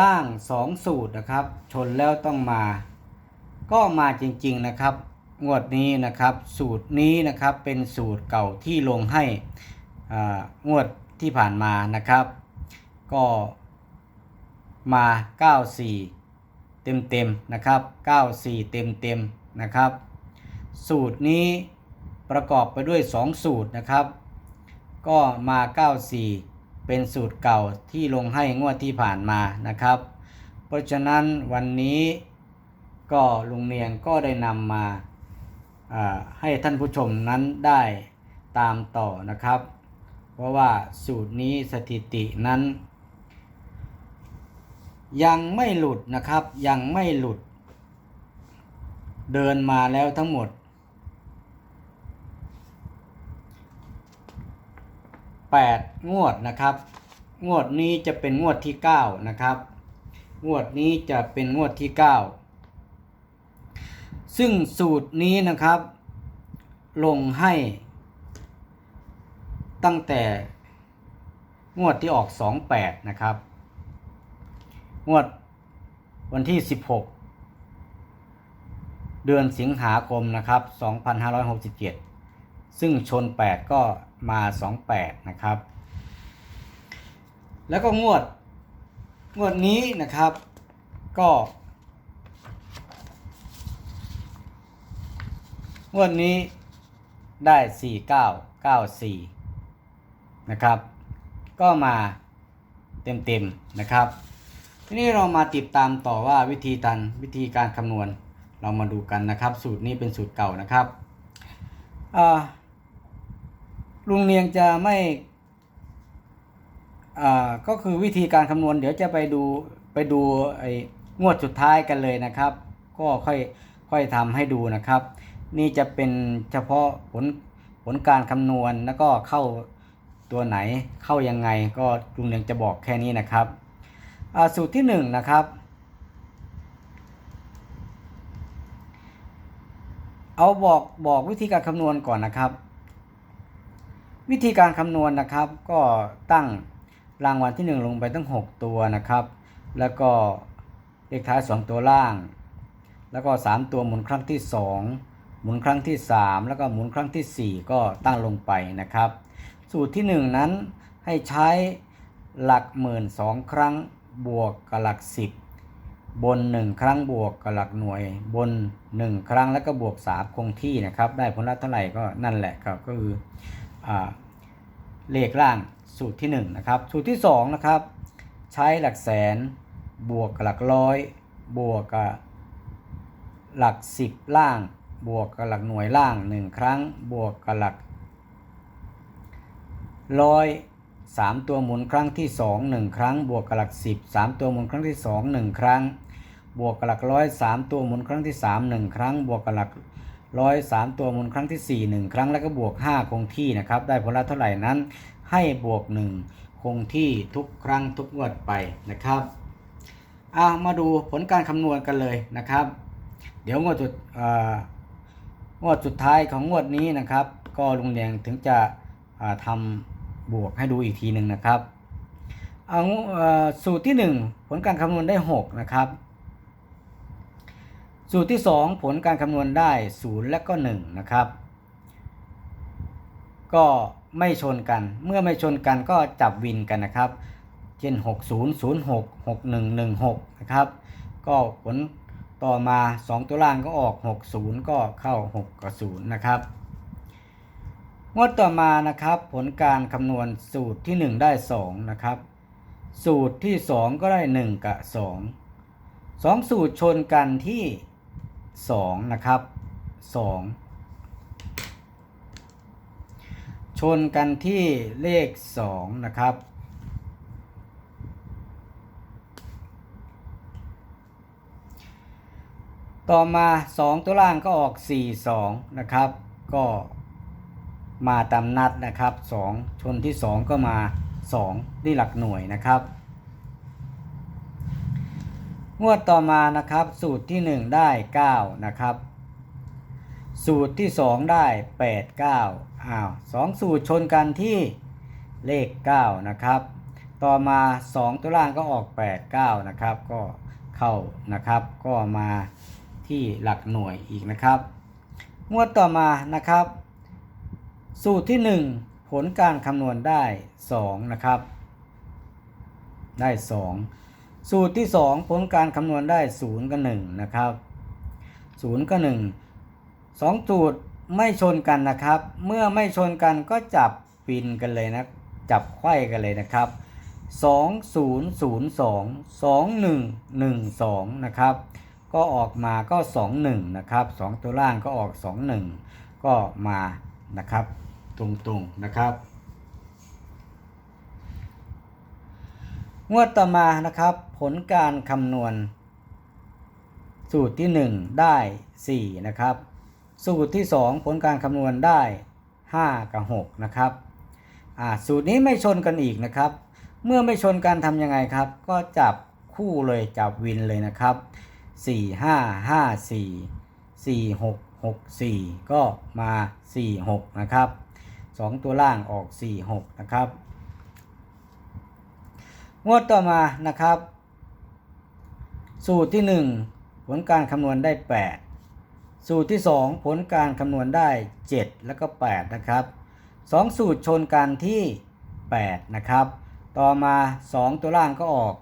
ล่าง 2 สูตรนะครับ ชนแล้วต้องมา ก็มาจริงๆนะครับ งวดนี้นะครับ สูตรนี้นะครับเป็นสูตรเก่าที่ลงให้อ่างวดที่ผ่านมานะครับ ก็มา 94 เต็มๆนะครับ 94 เต็มๆนะครับ สูตรนี้ประกอบไปด้วย 2 สูตรนะครับ ก็มา 94 เป็นสูตรเก่าที่ลงให้งวดที่ผ่านมานะครับ เพราะฉะนั้นวันนี้ก็ลุงเนียงก็ได้นำมาให้ท่านผู้ชมนั้นได้ตามต่อนะครับ เพราะว่าสูตรนี้สถิตินั้น ยังไม่หลุดนะครับยังไม่หลุด เดินมาแล้วทั้งหมด 8 งวดนะครับ งวดนี้จะเป็นงวดที่ 9 นะครับ งวดนี้จะเป็นงวดที่ 9 ซึ่งสูตรนี้นะครับ ลงให้ ตั้งแต่งวดที่ออก 28 นะครับ งวดวันที่ 16 เดือนสิงหาคมนะครับ 2567 ซึ่งชน 8 ก็มา 28 นะครับ แล้วก็งวด งวดนี้นะครับ ก็ งวดนี้ได้ 4994 นะครับ ก็มาเต็มๆนะครับ ทีนี้เรามาติดตามต่อว่าวิธีตันวิธีการคำนวณเรามาดูกันนะครับ สูตรนี้เป็นสูตรเก่านะครับอ่า ลุงเนียงจะไม่อ่าก็คือวิธีการคำนวณ เดี๋ยวจะไปดูไปดูไอ้งวดสุดท้ายกันเลยนะครับ ก็ค่อยค่อยทำให้ดูนะครับ นี่จะเป็นเฉพาะผลผลการคำนวณแล้วก็เข้าตัวไหนเข้ายังไงก็ลุงเนียงจะบอกแค่นี้นะครับอ่าสูตรที่1นงนะครับ เอาบอกบอกวิธีการคำนวณก่อนนะครับ วิธีการคำนวณนะครับ ก็ตั้งรางวัลที่ 1 ลงไปตั้ง 6 ตัวนะครับ แล้วก็เลขท้าย 2 ตัวล่าง แล้วก็ 3 ตัวหมุนครั้งที่ 2 หมุนครั้งที่ 3 แล้วก็หมุนครั้งที่ 4 ก็ตั้งลงไปนะครับ สูตรที่ 1 นั้นให้ใช้หลักหมื่นสองครั้งบวกกับหลักสิบบน 1 ครั้งบวกกับหลักหน่วย บน 1 ครั้งแล้วก็บวก 3 คงที่นะครับ ได้ผลลัพธ์เท่าไหร่ก็นั่นแหละครับก็คือ เลขล่างสูตรที่1นะครับสูตรที่2นะครับใช้หลักแสนบวกกับหลักร้อยบวกกับหลัก 10 ล่าง บวกกับหลักหน่วยล่าง 1 ครั้ง บวกกับหลักร้อยสามตัวหมุนครั้งที่สองหนึ่งครั้ง บวกกับหลักสิบสามตัวหมุนครั้งที่สองหนึ่งครั้ง บวกกับหลักร้อยสามตัวหมุนครั้งที่สามหนึ่งครั้ง บวกกับหลัก ร้อยสามตัวหมุนครั้งที่สี่หนึ่งครั้งแล้วก็บวกห้าคงที่นะครับ ได้ผลลัพธ์เท่าไหร่นั้น ให้บวกหนึ่งคงที่ทุกครั้งทุกงวดไปนะครับอ่ามาดูผลการคำนวณกันเลยนะครับ เดี๋ยวงวดสุดงวดสุดท้ายของงวดนี้นะครับ ก็ลุงแดงถึงจะทำบวกให้ดูอีกทีหนึ่งนะครับเอาสูตรที่ 1 ผลการคำนวณได้ 6 นะครับ สูตรที่ 2 ผลการคำนวณได้ 0 และก็1นะครับ ก็ไม่ชนกัน เมื่อไม่ชนกันก็จับวินกันนะครับ เช่น 6006 6116 นะครับ ก็ผลต่อมา 2 ตัวล่างก็ออก 60 ก็เข้า 6 กับ 0 นะครับ งวดต่อมานะครับผลการคำนวณสูตรที่ 1 ได้ 2 นะครับ สูตรที่ 2 ก็ได้ 1 กับ 2 2 สูตรชนกันที่ สองนะครับสองชนกันที่เลขสองนะครับ ต่อมาสองตัวล่างก็ออกสี่สองนะครับ ก็มาตามนัดนะครับสองชนที่สองก็มาสองที่หลักหน่วยนะครับ งวดต่อมานะครับสูตรที่ 1 ได้ 9 นะครับ สูตรที่ 2 ได้ 8 9อ้าวสองสูตรชนกันที่เลข 9 นะครับ ต่อมา 2 ตัวล่างก็ออก 8 9 นะครับ ก็เข้านะครับ ก็มาที่หลักหน่วยอีกนะครับ งวดต่อมานะครับ สูตรที่ 1 ผลการคำนวณได้ 2 นะครับ ได้ 2 สูตรที่ 2 ผลการคำนวณได้0กับ1นะครับ0กับ1 2สูตรไม่ชนกันนะครับ เมื่อไม่ชนกันก็จับปินกันเลยนะ จับไขว้กันเลยนะครับ2002 2112นะครับ ก็ออกมาก็ 21นะครับ 2 ตัวล่างก็ออก 21 ก็มานะครับตรงๆนะครับ งวดต่อมานะครับ ผลการคำนวณ สูตรที่ 1 ได้ 4 นะครับ สูตรที่ 2 ผลการคำนวณได้ 5 กับ 6 นะครับสูตรนี้ไม่ชนกันอีกนะครับ เมื่อไม่ชนกันทำยังไงครับ ก็จับคู่เลยจับวินเลยนะครับ 4 5 5 4 4 6 6 4 ก็มา 4 6 นะครับ 2 ตัวล่างออก 4 6 นะครับ งวดต่อมานะครับ สูตรที่ 1 ผลการคำนวณได้ 8 สูตรที่ 2 ผลการคำนวณได้ 7 แล้วก็ 8 นะครับ 2 สูตรชนกันที่ 8 นะครับ ต่อมา 2 ตัวล่างก็ออก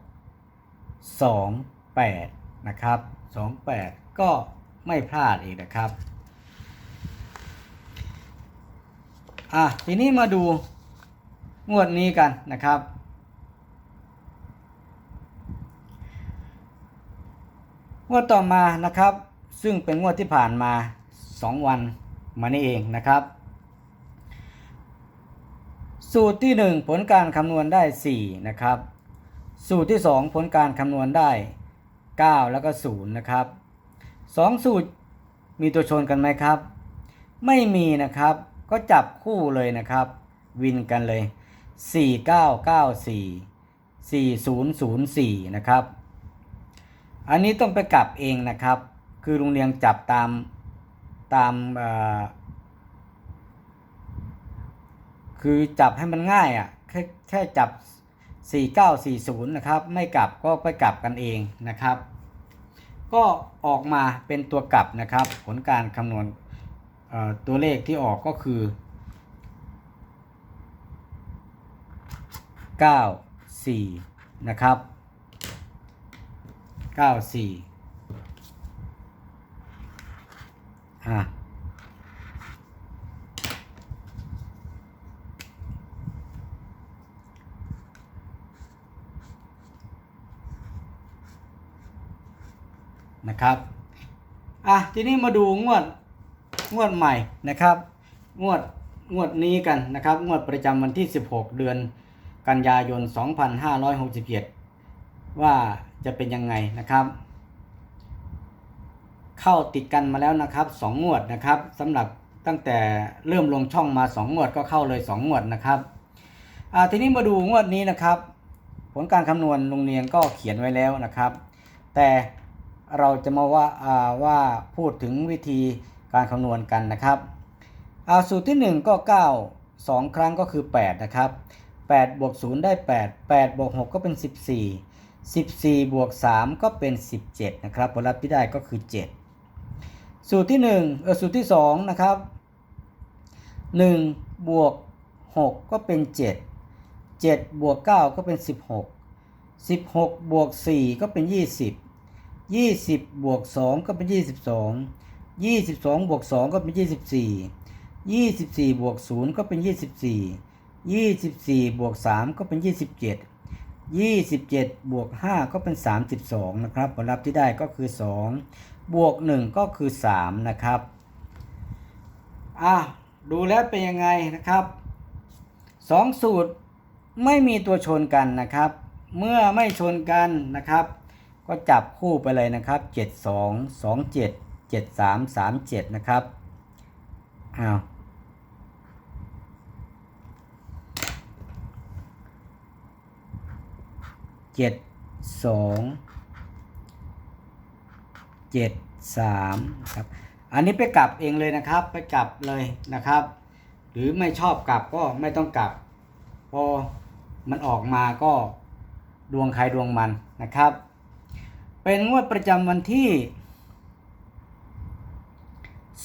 2 8 นะครับ 2 8 ก็ไม่พลาดอีกนะครับอะทีนี้มาดูงวดนี้กันนะครับ วดต่อมานะครับ ซึ่งเป็นงวดที่ผ่านมา 2 วันมานี่เองนะครับ สูตรที่ 1 ผลการคำนวณได้ 4 นะครับ สูตรที่ 2 ผลการคำนวณได้ 9 แล้วก็ 0 นะครับ 2 สูตรมีตัวชนกันไหมครับ ไม่มีนะครับก็จับคู่เลยนะครับ วินกันเลย 4994 4004 นะครับ อันนี้ต้องไปกลับเองนะครับ คือโรงเรียนจับตามตามคือจับให้มันง่ายอะ่ะแค่แค่จับ 4940 นะครับ ไม่กลับก็ไปกลับกันเองนะครับ ก็ออกมาเป็นตัวกลับนะครับ ผลการคำนวณตัวเลขที่ออกก็คือ 94 นะครับ 94อะนะครับอะทีนี้มาดูงวดงวดใหม่นะครับ งวดงวดนี้กันนะครับ งวดประจำวันที่ 16 เดือนกันยายน 2567 ว่า จะเป็นยังไงนะครับ เข้าติดกันมาแล้วนะครับ2งวดนะครับสำหรับตั้งแต่เริ่มลงช่องมา 2 งวดก็เข้าเลย 2 งวดนะครับทีนี้มาดูงวดนี้นะครับ ผลการคำนวณโรงเรียนก็เขียนไว้แล้วนะครับ แต่เราจะมาว่าาว่าพูดถึงวิธีการคำนวณกันนะครับสูตรที่ 1 ก็ 9 2 ครั้งก็คือ 8 นะครับ8บวก0ได้ 8 8บวก6ก็เป็น 14 14 บวก 3 ก็เป็น 17 นะครับ ผลลัพธ์ที่ได้ก็คือ 7 สูตรที่1เออสูตรที่ 2 นะครับ 1 บวก 6 ก็เป็น 7 7 บวก 9 ก็เป็น 16 16 บวก 4 ก็เป็น 20 20 บวก 2 ก็เป็น 22 22 บวก 2 ก็เป็น 24 24 บวก 0 ก็เป็น 24 24 บวก 3 ก็เป็น 27 27 บวก 5 ก็เป็น 32 นะครับ ผลลัพธ์ที่ได้ก็คือ 2 บวก 1 ก็คือ 3 นะครับ อะ ดูแล้วเป็นยังไงนะครับ 2 สูตรไม่มีตัวชนกันนะครับ เมื่อไม่ชนกันนะครับ ก็จับคู่ไปเลยนะครับ 72 27 73 37 นะครับ อ้าว เจ็ดสองเจ็ดสามครับอันนี้ไปกลับเองเลยนะครับ ไปกลับเลยนะครับ หรือไม่ชอบกลับก็ไม่ต้องกลับ พอมันออกมาก็ดวงใครดวงมันนะครับ เป็นงวดประจำวันที่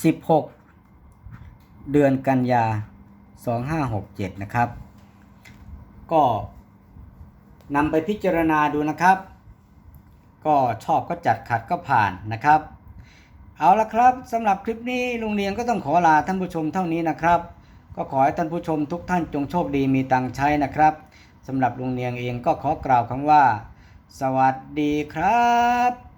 16 เดือนกันยา 2567 นะครับ ก็ นำไปพิจารณาดูนะครับ ก็ชอบก็จัดขัดก็ผ่านนะครับ เอาละครับสำหรับคลิปนี้ลุงเลียงก็ต้องขอลาท่านผู้ชมเท่านี้นะครับ ก็ขอให้ท่านผู้ชมทุกท่านจงโชคดีมีตังใช้นะครับสำหรับลุงเลียงเองก็ขอกล่าวคำว่า สวัสดีครับ